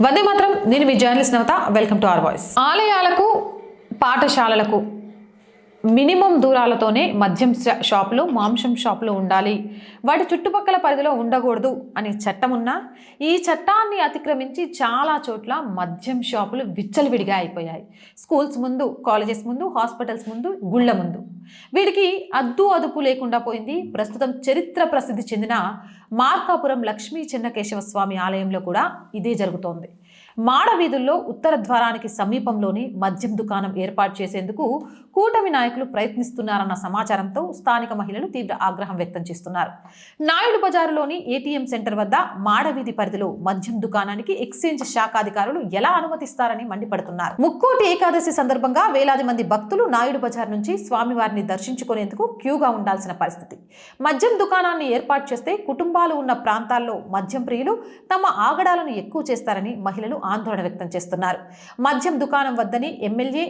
వందే మాత్రం. నేను మీ journalist Navata. Welcome to R voice. ఆలయాలకు పాఠశాలలకు మినిమం దూరాలతోనే మద్యం షా- షాపులు మాంసం షాపులు ఉండాలి. వాటి చుట్టుపక్కల పరిధిలో ఉండకూడదు అనే చట్టం ఉన్నా ఈ చట్టాన్ని అతిక్రమించి చాలా చోట్ల మద్యం షాపులు విచ్చలవిడిగా అయిపోయాయి. స్కూల్స్ ముందు కాలేజెస్ ముందు హాస్పిటల్స్ ముందు గుళ్ళ ముందు. వీడికి అద్దు అదుపు లేకుండా పోయింది. ప్రస్తుతం చరిత్ర ప్రసిద్ధి చెందిన మార్కాపురం లక్ష్మీ చెన్నకేశవ స్వామి ఆలయంలో కూడా ఇదే జరుగుతోంది. మాడవీధుల్లో ఉత్తర ద్వారానికి సమీపంలోని మద్యం దుకాణం ఏర్పాటు చేసేందుకు కూటమి నాయకులు ప్రయత్నిస్తున్నారన్న సమాచారంతో స్థానిక మహిళలు తీవ్ర ఆగ్రహం వ్యక్తం చేస్తున్నారు. నాయుడు బజారులోని ఏటీఎం సెంటర్ వద్ద మాడవీధి పరిధిలో మద్యం దుకాణానికి ఎక్స్చేంజ్ శాఖ అధికారులు ఎలా అనుమతిస్తారని మండిపడుతున్నారు. ముక్కోటి ఏకాదశి సందర్భంగా వేలాది మంది భక్తులు నాయుడు బజార్ నుంచి స్వామివారిని దర్శించుకునేందుకు క్యూగా ఉండాల్సిన పరిస్థితి. మద్యం దుకాణాన్ని ఏర్పాటు చేస్తే కుటుంబాలు ఉన్న ప్రాంతాల్లో మద్యం ప్రియులు తమ ఆగడాలను ఎక్కువ చేస్తారని మహిళలు ఆందోళన వ్యక్తం చేస్తున్నారు. మద్యం దుకాణం వద్దని ఎమ్మెల్యే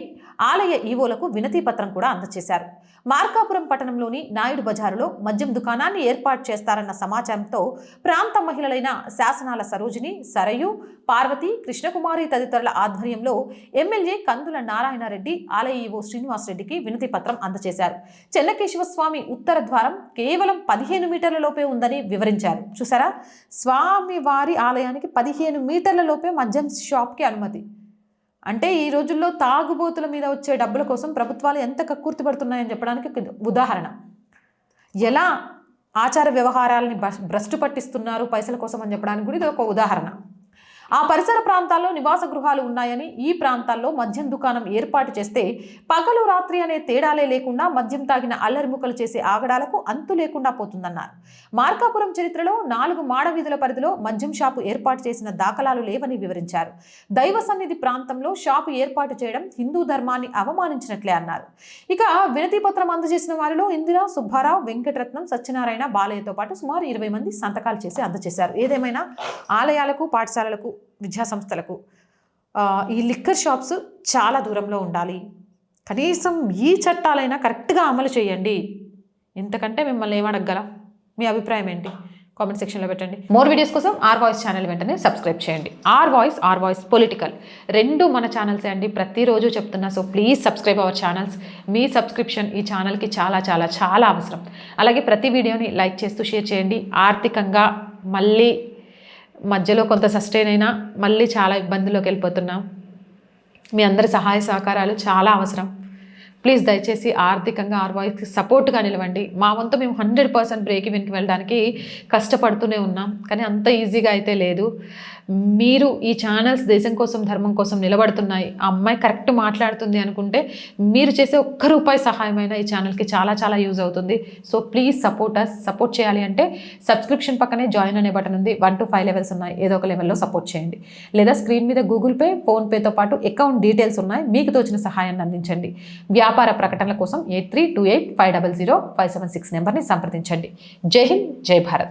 ఆలయ ఈవోలకు వినతి పత్రం కూడా అందజేశారు మార్కాపురం పట్టణంలోని నాయుడు బజారులో మద్యం దుకాణాన్ని ఏర్పాటు చేస్తారన్న సమాచారంతో ప్రాంత మహిళలైన శాసనాల సరోజిని సరయు పార్వతి కృష్ణకుమారి తదితరుల ఆధ్వర్యంలో ఎమ్మెల్యే కందుల నారాయణరెడ్డి ఆలయ ఈవో శ్రీనివాసరెడ్డికి వినతి పత్రం అందజేశారు చెన్నకేశవ స్వామి ఉత్తర ద్వారం కేవలం పదిహేను మీటర్ల లోపే ఉందని వివరించారు. చూసారా? స్వామి వారి ఆలయానికి పదిహేను మీటర్ల లోపే మద్యం షాప్కి అనుమతి. అంటే ఈ రోజుల్లో తాగుబోతుల మీద వచ్చే డబ్బుల కోసం ప్రభుత్వాలు ఎంత కక్కుర్తి పడుతున్నాయని చెప్పడానికి ఉదాహరణ. ఎలా ఆచార వ్యవహారాలని భ్రష్టు పట్టిస్తున్నారు పైసల కోసం అని చెప్పడానికి కూడా ఇది ఒక ఉదాహరణ. ఆ పరిసర ప్రాంతాల్లో నివాస గృహాలు ఉన్నాయని ఈ ప్రాంతాల్లో మద్యం దుకాణం ఏర్పాటు చేస్తే పగలు రాత్రి అనే తేడాలే లేకుండా మద్యం తాగిన అల్లరిముకలు చేసే ఆగడాలకు అంతు లేకుండా పోతుందన్నారు. మార్కాపురం చరిత్రలో నాలుగు మాడ వీధుల పరిధిలో మద్యం షాపు ఏర్పాటు చేసిన దాఖలాలు లేవని వివరించారు. దైవ సన్నిధి ప్రాంతంలో షాపు ఏర్పాటు చేయడం హిందూ ధర్మాన్ని అవమానించినట్లే అన్నారు. ఇక వినతి పత్రం అందజేసిన వారిలో ఇందిరా సుబ్బారావు వెంకటరత్నం సత్యనారాయణ బాలయ్యతో పాటు సుమారు ఇరవై మంది సంతకాలు చేసి అందజేశారు. ఏదేమైనా ఆలయాలకు పాఠశాలలకు విద్యాసంస్థలకు. సంస్థలకు ఈ లిక్కర్ షాప్స్ చాలా దూరంలో ఉండాలి. కనీసం ఈ చట్టాలైనా కరెక్ట్గా అమలు చేయండి. ఇంతకంటే మిమ్మల్ని ఏమడగల మీ అభిప్రాయం ఏంటి? కామెంట్ సెక్షన్లో పెట్టండి. మోర్ వీడియోస్ కోసం ఆర్ వాయిస్ ఛానల్ వెంటనే సబ్స్క్రైబ్ చేయండి. R voice R voice political రెండు మన ఛానల్సే అండి. ప్రతిరోజు చెప్తున్నా so please subscribe our channels. Me subscription ఈ ఛానల్కి చాలా చాలా చాలా అవసరం. అలాగే ప్రతి వీడియోని లైక్ చేస్తూ షేర్ చేయండి. ఆర్థికంగా మళ్ళీ మధ్యలో కొంత సస్టైన్ అయినా మళ్ళీ చాలా ఇబ్బందుల్లోకి వెళ్ళిపోతున్నాం. మీ అందరి సహాయ సహకారాలు చాలా అవసరం. ప్లీజ్ దయచేసి ఆర్థికంగా ఆర్వాయిస్కి సపోర్ట్గా నిలవండి. మా వంతు మేము హండ్రెడ్ పర్సెంట్ బ్రేక్ ఇవెన్కి వెళ్ళడానికి కష్టపడుతూనే ఉన్నాం. కానీ అంత ఈజీగా అయితే లేదు. మీరు ఈ ఛానల్స్ దేశం కోసం ధర్మం కోసం నిలబడుతున్నాయి. ఆ అమ్మాయి కరెక్ట్ మాట్లాడుతుంది అనుకుంటే మీరు చేసే ఒక్క రూపాయి సహాయమైన ఈ ఛానల్కి చాలా చాలా యూజ్ అవుతుంది. So please support us support చేయాలి అంటే సబ్స్క్రిప్షన్ పక్కనే జాయిన్ అనే బటన్ ఉంది. వన్ టు ఫైవ్ లెవెల్స్ ఉన్నాయి. ఏదో ఒక లెవెల్లో సపోర్ట్ చేయండి. లేదా స్క్రీన్ మీద గూగుల్ పే ఫోన్పేతో పాటు అకౌంట్ డీటెయిల్స్ ఉన్నాయి. మీకు తోచిన సహాయాన్ని అందించండి. వ్యాపార ప్రకటనల కోసం eight three two eight five double zero five seven six నెంబర్ని సంప్రదించండి. జై హింద్ జై భారత్.